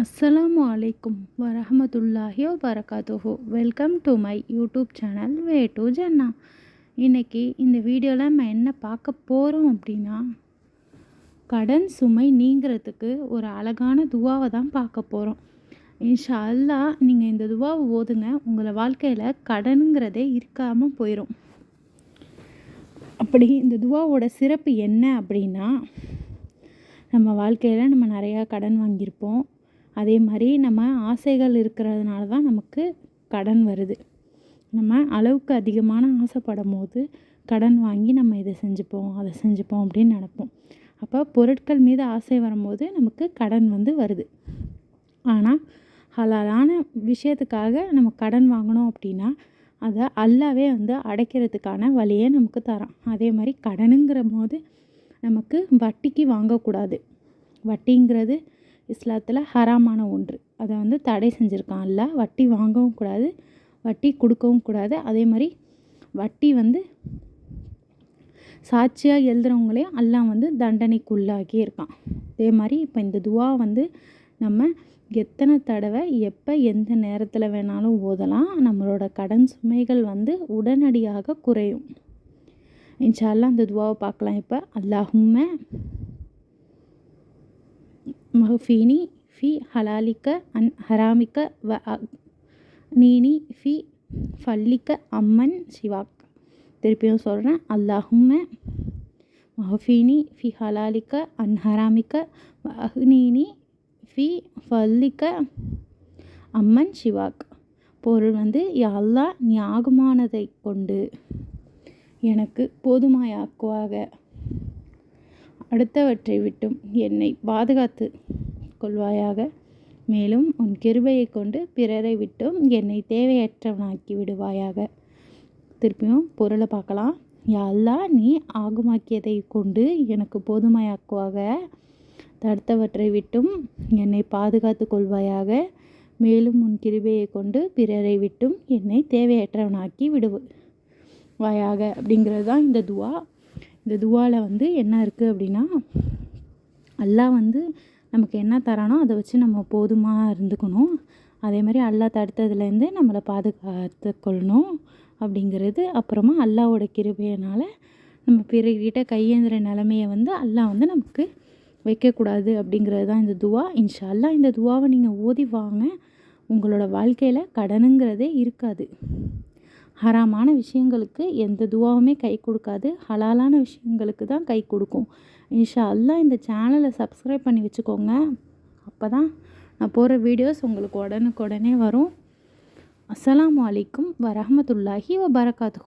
அஸ்ஸலாமு அலைக்கும் வரஹமத்துல்லாஹி வபரகாத்துஹு. Welcome to my YouTube channel way to Jannah இன்றைக்கி இந்த வீடியோவில் நம்ம என்ன பார்க்க போகிறோம் அப்படின்னா கடன் சுமை நீங்கிறதுக்கு ஒரு அழகான துவாவை தான் பார்க்க போகிறோம் இன்ஷா அல்லாஹ் நீங்கள் இந்த துவாவை ஓதுங்க உங்களை வாழ்க்கையில் கடனுங்கிறதே இருக்காமல் போயிடும் அப்படி இந்த துவாவோட சிறப்பு என்ன அப்படின்னா நம்ம வாழ்க்கையில் நம்ம நிறையா கடன் வாங்கியிருப்போம். அதே மாதிரி நம்ம ஆசைகள் இருக்கிறதுனால தான் நமக்கு கடன் வருது. நம்ம அளவுக்கு அதிகமான ஆசைப்படும் போது கடன் வாங்கி நம்ம இதை செஞ்சுப்போம் அதை செஞ்சுப்போம் அப்படின்னு நினப்போம். அப்போ பொருட்கள் மீது ஆசை வரும்போது நமக்கு கடன் வந்து வருது. ஆனால் ஹலாலான விஷயத்துக்காக நம்ம கடன் வாங்கினோம் அப்படின்னா அதை அல்லாவே வந்து அடைக்கிறதுக்கான வழியை நமக்கு தரோம் அதே மாதிரி கடனுங்கிற போது நமக்கு வட்டிக்கு வாங்கக்கூடாது. வட்டிங்கிறது இஸ்லாத்தில் ஹராமான ஒன்று. அதை வந்து தடை செஞ்சுருக்கான் அல்லா வட்டி வாங்கவும் கூடாது வட்டி கொடுக்கவும் கூடாது. அதே மாதிரி வட்டி வந்து சாட்சியாக எழுதுகிறவங்களையும் எல்லாம் வந்து தண்டனைக்குள்ளாகி இருக்கான். அதே மாதிரி இப்போ இந்த துவா வந்து நம்ம எத்தனை தடவை எப்போ எந்த நேரத்தில் வேணாலும் ஓதலாம். நம்மளோட கடன் சுமைகள் வந்து உடனடியாக குறையும். இன்ஷால்லாம் அந்த துவாவை பார்க்கலாம் இப்போ. அல்லாஹுமே மஹஃபீனி ஃபி ஹலாலிக்க அன் ஹராமிக்க வ நீனி ஃபி ஃபல்லிக்க அம்மன் சிவாக் திருப்பியும் சொல்கிறேன் அல்லாஹும்ம மஹஃபீனி ஃபி ஹலாலிக்க அன் ஹராமிக்க வ அஹ்னீனி ஃபி ஃபல்லிக்க அம்மன் சிவாக் பொருள் வந்து யாழ்லா நீ கொண்டு எனக்கு போதுமாயாக்குவாக அடுத்தவற்றை விட்டும் என்னை பாதுகாத்து கொள்வாயாக. மேலும் உன் கிருபையை கொண்டு பிறரை விட்டும் என்னை தேவையற்றவனாக்கி விடுவாயாக. திருப்பியும் பொருளை பார்க்கலாம். யாழ்லா நீ ஆகுமாக்கியதை கொண்டு எனக்கு போதுமாயாக்குவாக. தடுத்தவற்றை விட்டும் என்னை பாதுகாத்து கொள்வாயாக. மேலும் உன் கிருபையை கொண்டு பிறரை விட்டும் என்னை தேவையற்றவனாக்கி விடுவாயாக அப்படிங்கிறது தான் இந்த துவா. இந்த துவாவில் வந்து என்ன இருக்குது அப்படின்னா அல்லாஹ் வந்து நமக்கு என்ன தரானோ அதை வச்சு நம்ம போதுமாக இருந்துக்கணும். அதே மாதிரி அல்லாஹ் தடுத்ததுலேருந்து நம்மளை பாதுகாத்து கொள்ளணும் அப்படிங்கிறது. அப்புறமா அல்லாவோட கிருபையினால் நம்ம பிறகிட்ட கையேந்திர நிலமையை வந்து அல்லாஹ் வந்து நமக்கு வைக்கக்கூடாது அப்படிங்கிறது தான் இந்த துவா. இன்ஷா அல்லா இந்த துவாவை நீங்கள் ஓதி வாங்க. உங்களோட வாழ்க்கையில் கடனுங்கிறதே இருக்காது. ஹராமான விஷயங்களுக்கு எந்த துவாவுமே கை கொடுக்காது. ஹலாலான விஷயங்களுக்கு தான் கை கொடுக்கும். இன்ஷா அல்லா இந்த சேனலை சப்ஸ்கிரைப் பண்ணி வச்சுக்கோங்க. அப்போ தான் நான் போகிற வீடியோஸ் உங்களுக்கு உடனுக்குடனே வரும். அஸ்லாம் வலைக்கும் வரமத்துல்லாஹி வபரகாத்து